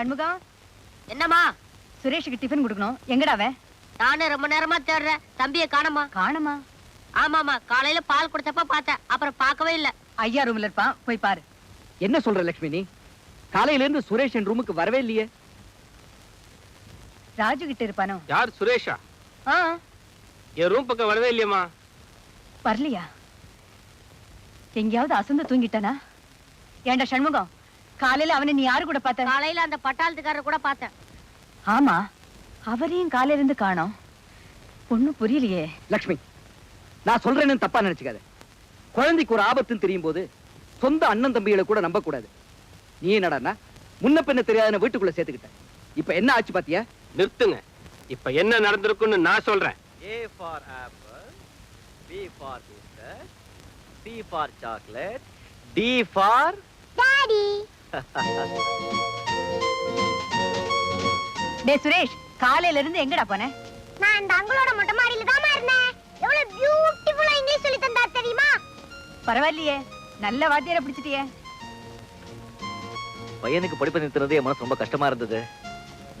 சண்முகம் என்னம்மா? சுரேஷுக்கு டிஃபன் கொடுக்கணும். எங்கடா அவன்? நானும் ரொம்ப நேரமா தேடுறேன். தம்பிய காணோமா? காணுமா? ஆமாமா காலையில பால் குடிச்சப்ப பார்த்தேன். அப்புறம் பார்க்கவே இல்ல. ஐயா ரூம்ல இருப்பான் போய் பாரு. என்ன சொல்ற லட்சுமி நீ காலையில இருந்து சுரேஷ் என் ரூமுக்கு வரவே இல்லையே. ராஜு கிட்ட இருப்பானோ? யார் சுரேஷா? ஆ. என் ரூம் பக்கம் வரவே இல்லையம்மா. வரலையா? எங்கேயாவது அசந்து தூங்கிட்டானா? ஏன்டா சண்முகம்? காலையில அவனை நீ யாரு கூட பார்த்த? காலையில அந்த பட்டாளத்துக்காரர் கூட பார்த்தேன். ஆமா அவரையும் காலையில இருந்து காணோம். ஒண்ணும் புரியலையே. லட்சுமி நான் சொல்றேன்னு தப்பா நினைச்சுக்காத. குழந்தைக்கு ஒரு ஆபத்துன்னு தெரியும் போது சொந்த அண்ணன் தம்பிகளை கூட நம்ப கூடாது நீ என்னடான்னா முன்ன பின்ன தெரியாத வீட்டுக்குள்ள சேர்த்துக்கிட்ட. இப்ப என்ன ஆச்சு பாத்தியா? நிறுத்துங்க. இப்ப என்ன நடந்திருக்குன்னு நான் சொல்றேன். A for apple, B for biscuit, C for chocolate, D for டே சுரேஷ் காலையில இருந்து எங்கடா போன? நான் இந்த அங்களோட மொட்டை மாடியில தான் இருந்தேன். எவ்வளவு பியூட்டிஃபுல்லா இங்கிலீஷ் சொல்லி தந்தா தெரியுமா? பரவாயில்லையே. நல்ல வாத்தியார பிடிச்சிட்டியே. பையனுக்கு படிப்பு நிறுத்துறது என் மனசு ரொம்ப கஷ்டமா இருந்தது.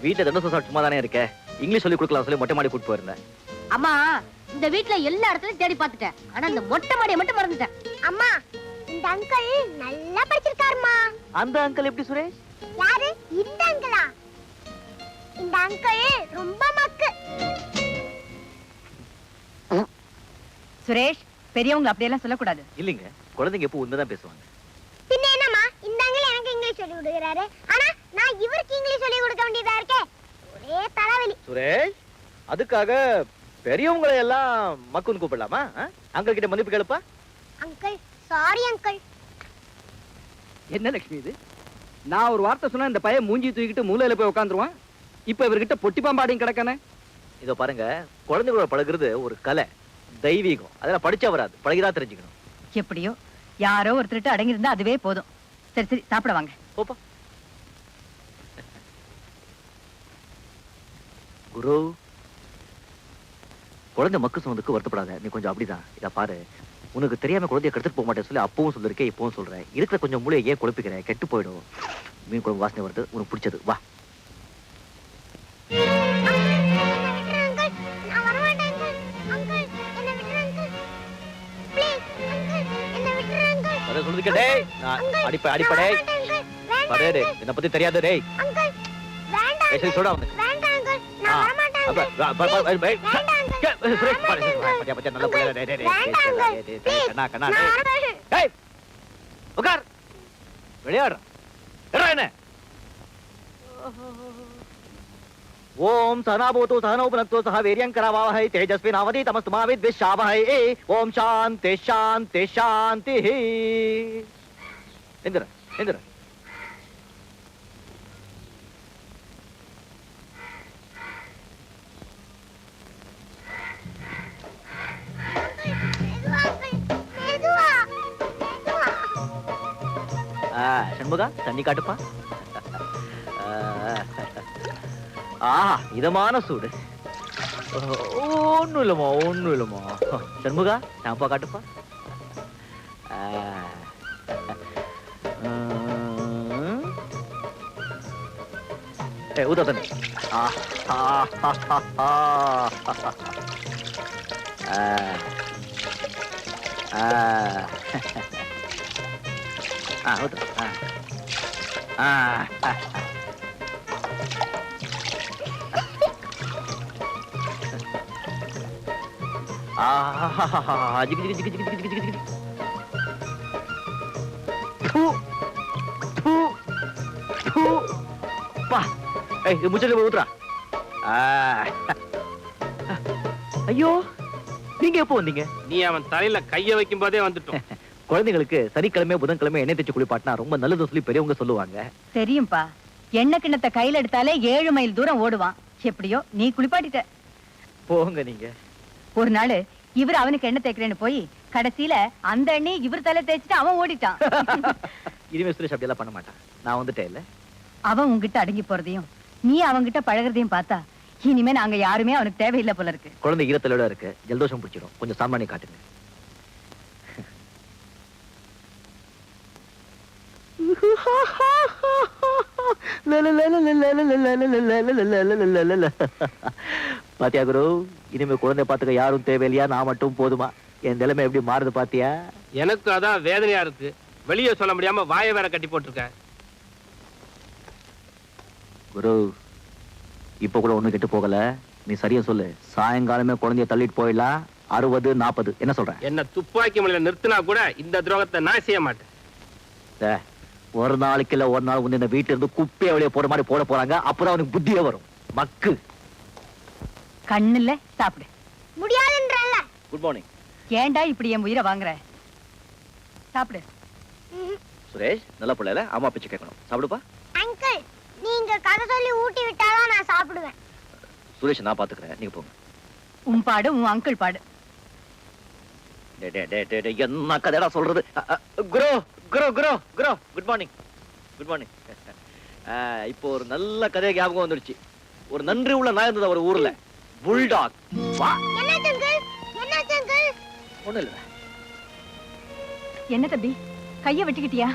வீட்டுல தண்ட சோசா சும்மா தானே இருக்க. இங்கிலீஷ் சொல்லி கொடுக்கலாம் சொல்லி மொட்டை மாடி கூட்டு போயிருந்தேன். அம்மா இந்த வீட்ல எல்லா இடத்துலயும் தேடி பார்த்துட்டேன். ஆனா இந்த மொட்டை மாடியை மட்டும் மறந்துட்டேன். அம்மா இந்த அங்கிள் நல்லா படிச்சிருக்காருமா. அந்த அங்கிள் எப்படி சுரேஷ்? யாரு? இந்த அங்கிளா? இந்த அங்கிள் ரொம்ப மக்கு. சுரேஷ் பெரியவங்க அப்படியெல்லாம் சொல்லக்கூடாது. இல்லைங்க குழந்தைங்க எப்போ உண்மைதான் பேசுவாங்க. பின்ன என்னம்மா? இந்த அங்கிள் எனக்கு இங்கிலீஷ் சொல்லி கொடுக்குறாரு. ஆனா நான் இவருக்கு இங்கிலீஷ் சொல்லி கொடுக்க வேண்டியதா இருக்கே? ஒரே தலைவலி. சுரேஷ் அதுக்காக பெரியவங்களை எல்லாம் மக்குன்னு கூப்பிடலாமா? அங்கிள் கிட்ட மன்னிப்பு கேளுப்பா. அங்கிள் சாரி அங்கிள் என்ன லட்சுமி இது? நான் ஒரு வார்த்தை சொன்னா இந்த பையன் மூஞ்சி தூக்கிட்டு மூலையில போய் உட்காந்துருவான் இப்ப இவர்கிட்ட பொட்டி பாம்பாடியும் கிடக்கானே? இதோ பாருங்க குழந்தைகளோட பழகுறது ஒரு கலை தெய்வீகம். அதெல்லாம் படிச்சா வராது பழகிதான் தெரிஞ்சுக்கணும். எப்படியோ யாரோ ஒருத்தர்கிட்ட அடங்கி இருந்தா அதுவே போதும். சரி சரி சாப்பிட வாங்க. போப்பா. குரு குழந்தை மக்கு சொன்னதுக்கு வருத்தப்படாத. நீ கொஞ்சம் அப்படிதான். இத பாரு. உனக்கு தெரியாம குழந்தைய கெடுத்துட்டு போக மாட்டேன் சொல்லி அப்பவும் சொல்லிருக்கேன் இப்பவும் சொல்றேன். இருக்கிற கொஞ்சம் மூளையை ஏன் குழப்பிக்கிறேன் கெட்டு போயிடும். மீன் குழம்பு வாசனை வருது உனக்கு பிடிச்சது. வா. என்ன பத்தி தெரியாது டேய். அங்கிள் வேண்டாம் ஏய், சரி சொல்டா அவனுக்கு வேண்டாம் அங்கிள் ஆ, நான் வர மாட்டேன் அப்ப, வா, வா, வா, வா, வா, வேண்டாம் கே, அங்கிள் சுரேஷ், பாரு, பாத்தியா, பாத்தியா, நல்ல பிள்ளை, டேய், டேய், டேய், வேண்டாம் டேய், அங்கிள் டேய், டேய், கண்ணா, கண்ணா, நான் டேய். வர மாட்டேன் டேய் உட்கார் விளையாடுறான் எடா என்ன ஓம் சனாபூத்து சகனோபனத்தோ சக வீரியம் கரவாவஹை தேஜஸ்வி நாவதி தமஸ்து மாவித் விஷாவஹை ஏ ஓம் சாந்தி சாந்தி சண்முகா தண்ணி காட்டுப்பா. ஆ இதமான சூடு. ஒன்னும் இல்லம்மா ஒன்னும் இல்லம்மா. சண்முகா ஷாம்பா காட்டுப்பா. ஆ. ஊதா தண்ணி. ஆ ஆ ஆ முச்சல ஊத்துறா ஐயோ நீங்க எப்போ வந்தீங்க நீ அவன் தலையில கைய வைக்கும் போதே வந்துட்டோம் குழந்தைகளுக்கு சனிக்கிழமை புதன்கிழமை எண்ணெய் தேய்ச்சி குளிப்பாட்டினா ரொம்ப நல்லது சொல்லி பெரியவங்க சொல்லுவாங்க. தெரியும்பா. எண்ணெய் கிண்ணத்தை கையில எடுத்தாலே ஏழு மைல் தூரம் ஓடுவான். எப்படியோ நீ குளிப்பாட்டிட்ட. போங்க நீங்க. ஒரு நாள் இவர் அவனுக்கு எண்ணெய் தேய்க்கிறேன்னு போய் கடைசியில அந்த எண்ணெய் இவர் தலை தேய்ச்சிட்டு அவன் ஓடிட்டான். இனிமே சுரேஷ் அப்படியெல்லாம் பண்ண மாட்டான். நான் வந்துட்டேன் இல்ல? அவன் உன்கிட்ட அடங்கி போறதையும் நீ அவன்கிட்ட பழகுறதையும் பார்த்தா இனிமே நாங்க யாருமே அவனுக்கு தேவையில்லை போல இருக்கு. குழந்தை ஈரத்தலோட இருக்கு. ஜலதோஷம் பிடிச்சிடும். கொஞ்சம் சாமானி காட்டுங்க. பாத்தியா குரு இனிமே குழந்தை பாத்துக்க யாரும் தேவையில்லையா நான் மட்டும் போதுமா என் நிலைமை எப்படி மாறுது பாத்தியா எனக்கு அதான் வேதனையா இருக்கு வெளியே சொல்ல முடியாம வாய வேற கட்டி போட்டிருக்க குரு இப்ப கூட ஒண்ணு கெட்டு போகல நீ சரியா சொல்லு சாயங்காலமே குழந்தைய தள்ளிட்டு போயிடலாம் அறுபது நாற்பது என்ன சொல்ற என்ன துப்பாக்கி மலையில நிறுத்தினா கூட இந்த துரோகத்தை நான் செய்ய மாட்டேன் ஒரு நாளைக்கு இல்ல ஒரு நாள் வந்து இந்த வீட்டுல இருந்து குப்பையை வெளியே போற மாதிரி போட போறாங்க. அப்புறம் அவனுக்கு புத்தியே வரும். மக்கு. கண்ணுல சாப்பிடு. முடியாதுன்றல்ல. குட் மார்னிங் ஏன்டா இப்படி என் உயிரை வாங்குற? சாப்பிடு. சுரேஷ் நல்ல பிள்ளைல. அம்மா பிச்சை கேட்கணும். சாப்பிடுப்பா? அங்கிள் நீங்க கதை சொல்லி ஊட்டி விட்டாதான் நான் சாப்பிடுவேன். சுரேஷ் நான் பாத்துக்கிறேன். நீங்க போங்க. உன் பாடு உன் அங்கிள் பாடு. டே, டே, டே, டே, டே, என்ன கதைடா சொல்றது? Guru! Guru Guru Guru good morning good morning இப்போ ஒரு நல்ல கதை ஞாபகம் வந்துடுச்சு ஒரு நன்றி உள்ள நாய் இருந்தது ஒரு ஊர்ல. புல்டாக் ஒண்ணும் இல்ல. என்ன தம்பி? கைய வெட்டிக்கிட்டியா?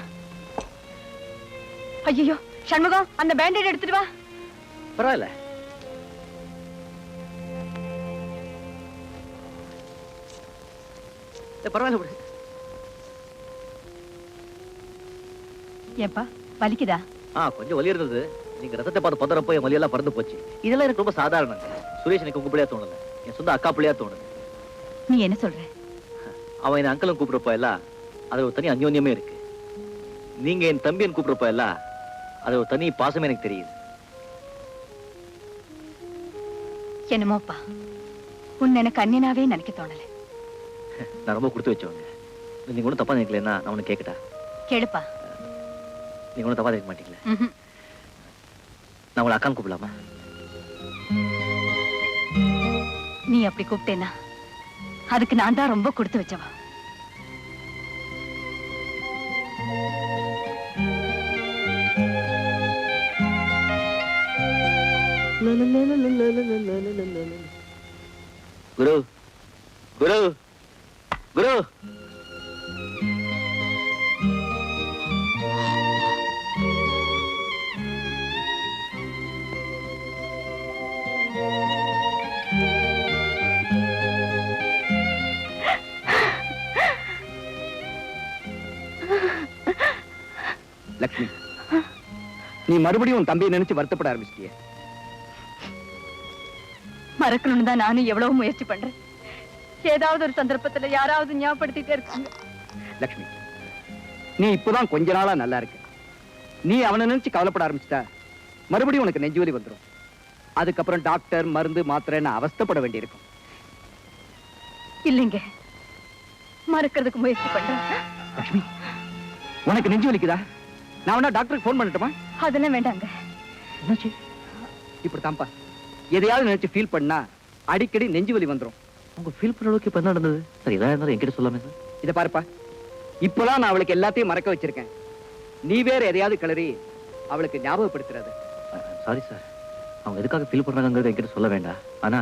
ஐயோ சண்முகம் அந்த பேண்டேட் எடுத்துட்டு வா. பரவாயில்ல. பரவாயில்ல ஏப்பா வலிக்குதா? ஆ கொஞ்சம் வலி இருந்தது. நீங்க ரத்தத்தை பார்த்து பதறப்போ என் வலியெல்லாம் பறந்து போச்சு. இதெல்லாம் எனக்கு ரொம்ப சாதாரணம் சுரேஷ் எனக்கு உங்க பிள்ளையா தோணல என் சொந்த அக்கா பிள்ளையா தோணுது. நீ என்ன சொல்ற? அவன் என்ன அங்கிளும் கூப்பிடுறப்போ எல்லாம் அது ஒரு தனி அந்யோன்யமே இருக்கு. நீங்க என் தம்பியன் கூப்பிடுறப்போ எல்லாம் அது ஒரு தனி பாசமே எனக்கு தெரியுது. என்னமோப்பா உன்னை எனக்கு அந்நியனாவே நினைக்க தோணல. நான் ரொம்ப கொடுத்து வச்சவங்க. நீங்க ஒன்றும் தப்பா நினைக்கலன்னா நான் கேட்கட்டா கேளுப்பா. நீங்க ஒன்றும் தப்பா நினைக்க மாட்டீங்களே. நான் உங்களை அக்கான்னு கூப்பிடலாமா நீ அப்படி கூப்பிட்டேன்னா அதுக்கு நான் தான் ரொம்ப கொடுத்து வச்சவா குரு குரு குரு நீ மறுபடியும் உன் தம்பியை நினைச்சு வருத்தப்பட ஆரம்பிச்சிட்டிய மறக்கணும்னு தான் நானும் எவ்வளவு முயற்சி பண்றேன். ஏதாவது ஒரு சந்தர்ப்பத்துல யாராவது ஞாபகப்படுத்திட்டே இருக்காங்க. லக்ஷ்மி நீ இப்பதான் கொஞ்ச நாளா நல்லா இருக்க. நீ அவனை நினைச்சு கவலைப்பட ஆரம்பிச்சிட்டா மறுபடியும் உனக்கு நெஞ்சுவலி வந்துடும் அதுக்கப்புறம் டாக்டர் மருந்து மாத்திரைன்னு அவஸ்தைப்பட வேண்டியிருக்கும். இல்லைங்க. மறக்கிறதுக்கு முயற்சி பண்றேன். லக்ஷ்மி உனக்கு நெஞ்சு வலிக்குதா? நான் வேணா டாக்டருக்கு ஃபோன் பண்ணட்டுமா? அதெல்லாம் வேண்டாங்க. என்னாச்சு? இப்படித்தான்ப்பா எதையாவது நினைச்சு ஃபீல் பண்ணா அடிக்கடி நெஞ்சு வலி வந்துரும். உங்க ஃபீல் பண்ண அளவுக்கு இப்ப என்ன நடந்தது? சரி எதா இருந்தாலும் என்கிட்ட சொல்லாமே சார் இத பாருப்பா. இப்பதான் நான் அவளுக்கு எல்லாத்தையும் மறக்க வச்சிருக்கேன். நீ வேற எதையாவது கிளறி அவளுக்கு ஞாபகப்படுத்துறது. சாரி சார் அவங்க எதுக்காக ஃபீல் பண்றாங்கிறது என்கிட்ட சொல்ல வேண்டாம். ஆனா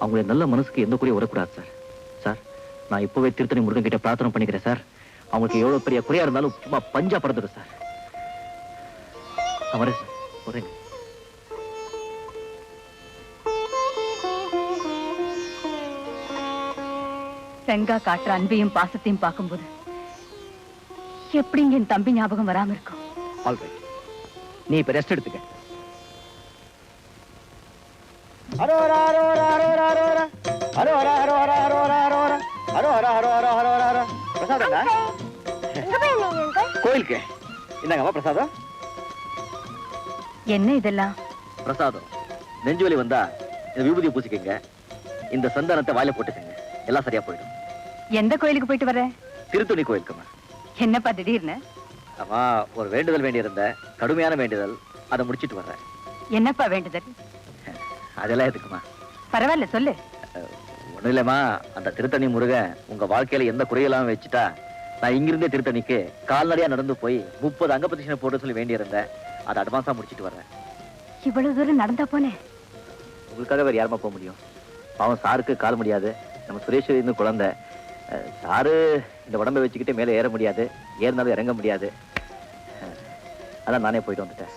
அவங்களுடைய நல்ல மனசுக்கு எந்த குறையும் வரக்கூடாது சார் சார் நான் இப்பவே திருத்தணி முருகன் கிட்ட பிரார்த்தனை பண்ணிக்கிறேன் சார் அவங்களுக்கு எவ்வளவு பெரிய குறையா இருந்தாலும் சும்மா பஞ்சா பறந்துடும் சார் சார் செங்கா காட்டுற அன்பையும் பாசத்தையும் பார்க்கும்போது எப்படிங்க என் தம்பி ஞாபகம் வராம இருக்கும் ஆல்ரைட் நீ இப்ப ரெஸ்ட் எடுத்துக்க எங்க போயிருந்தீங்க அங்கிள் கோயிலுக்கு என்னங்கம்மா பிரசாதம் என்ன இதெல்லாம்? பிரசாதம். நெஞ்சு வலி வந்தா இந்த விபூதியை பூசிக்கங்க. இந்த சந்தானத்தை வாயில போட்டுக்கங்க. எல்லாம் சரியா போயிடும். எந்த கோயிலுக்கு போயிட்டு வர திருத்துணி கோயிலுக்குமா என்னப்பா திடீர்னு? ஆமா ஒரு வேண்டுதல் வேண்டியிருந்த கடுமையான வேண்டுதல் அதை முடிச்சிட்டு வர்றேன். என்னப்பா வேண்டுதல்? அதெல்லாம் எதுக்குமா பரவாயில்ல சொல்லு. ஒண்ணும் இல்லம்மா. அந்த திருத்தணி முருகன் உங்க வாழ்க்கையில எந்த குறையெல்லாம் வச்சுட்டா நான் இங்கிருந்தே திருத்தணிக்கு கால்நடையா நடந்து போய் முப்பது அங்க போட்டு சொல்லி வேண்டியிருந்தேன். அதை அட்வான்ஸா முடிச்சிட்டு வர்றேன். இவ்வளவு தூரம் நடந்தா போனேன் உங்களுக்காக வேற யாருமா போக முடியும்? பாவம் சாருக்கு கால் முடியாது. நம்ம சுரேஷ் இருந்து குழந்தை. சாரு இந்த உடம்பை வச்சுக்கிட்டு மேலே ஏற முடியாது. ஏறினாலும் இறங்க முடியாது. அதான் நானே போயிட்டு வந்துட்டேன்.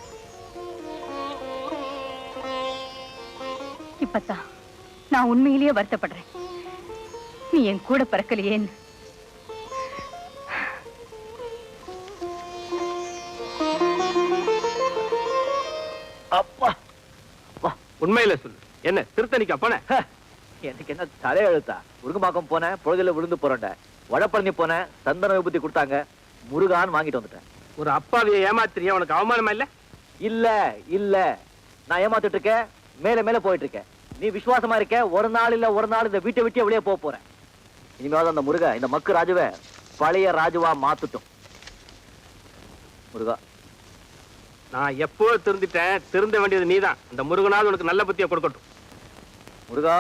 இப்பத்தான் நான் உண்மையிலேயே வருத்தப்படுறேன். நீ என் கூட பிறக்கலையேன்னு. உண்மையில சொல்லு. என்ன திருத்தணிக்கு? அப்பன எனக்கு என்ன தலையெழுத்தா? முருகம்பாக்கம் போனேன் பொழுதுல விழுந்து போறேன் வடப்பழனி போனேன் சந்தன விபூதி கொடுத்தாங்க முருகான்னு வாங்கிட்டு வந்துட்டேன். ஒரு அப்பாவிய ஏமாத்திரியா உனக்கு அவமானமா இல்ல? இல்ல இல்ல. நான் ஏமாத்திட்டு இருக்கேன் மேல மேல போயிட்டு இருக்கேன். நீ விசுவாசமா இருக்க? ஒரு நாள் இல்ல ஒரு நாள் இந்த வீட்டை விட்டு வெளியே போக போறேன். இனிமேல் அந்த முருக இந்த மக்கு ராஜுவை பழைய ராஜுவா மாத்துட்டும். முருகா நான் எப்போ திருந்திட்டேன் திருந்த வேண்டியது நீதான். இந்த முருகனாவது உனக்கு நல்ல புத்தியை கொடுக்கட்டும். முருகா